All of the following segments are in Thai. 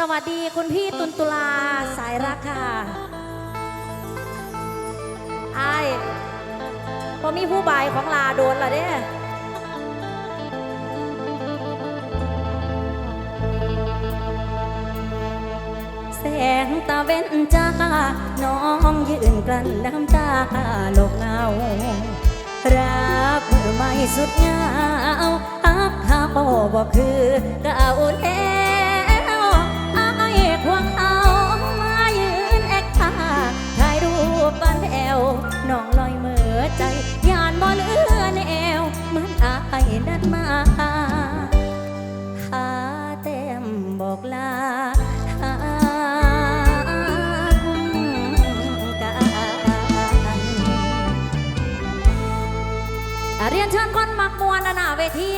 สวัสดีคุณพี่ตุลตุลาสายรักค่ะไอ้พอมีผู้บายของลาโดนละเด้แสงตาเว้นจ้า น้องยืนกลั้นน้ำตาโลกเงารักไม่สุดเงาฮักฮาโปบอกคือเก่าแท้ วน้องลอยเมื่อใจยานบ่เลือแนวมันอายนัดมาหาเต็มบอกลาเรียนเชิญคนมักมวนนาเวที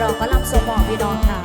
รอขอลำสมองพี่น้องค่ะ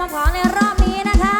มาของในรอบนี้นะคะ